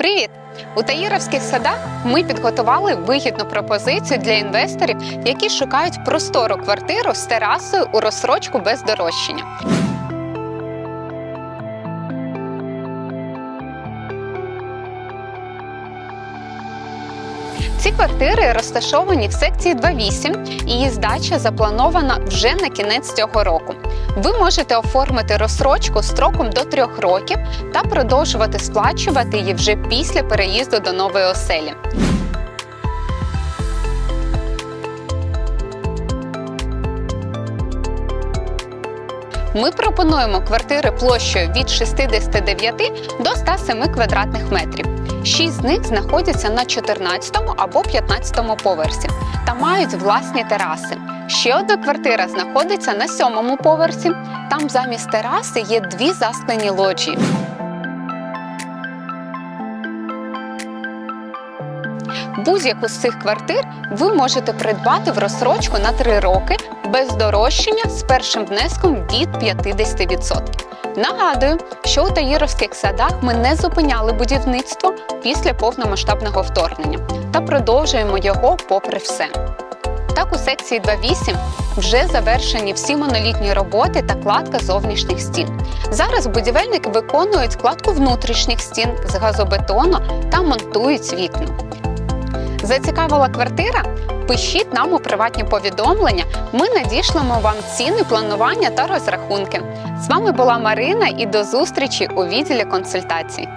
Привіт! У Таїровських садах ми підготували вигідну пропозицію для інвесторів, які шукають простору квартиру з терасою у розсрочку без дорожчання. Ці квартири розташовані в секції 2.8 і її здача запланована вже на кінець цього року. Ви можете оформити розсрочку строком до трьох років та продовжувати сплачувати її вже після переїзду до нової оселі. Ми пропонуємо квартири площею від 69 до 107 квадратних метрів. Шість з них знаходяться на 14 або 15 поверсі та мають власні тераси. Ще одна квартира знаходиться на сьомому поверсі. Там замість тераси є дві засклені лоджії. Будь-яку з цих квартир ви можете придбати в розсрочку на 3 роки без дорожчання з першим внеском від 50%. Нагадую, що у Таїровських садах ми не зупиняли будівництво після повномасштабного вторгнення та продовжуємо його попри все. Так, у секції 2.8 вже завершені всі монолітні роботи та кладка зовнішніх стін. Зараз будівельники виконують кладку внутрішніх стін з газобетону та монтують вікна. Зацікавила квартира? Пишіть нам у приватні повідомлення. Ми надішлемо вам ціни, планування та розрахунки. З вами була Марина і до зустрічі у відділі консультацій.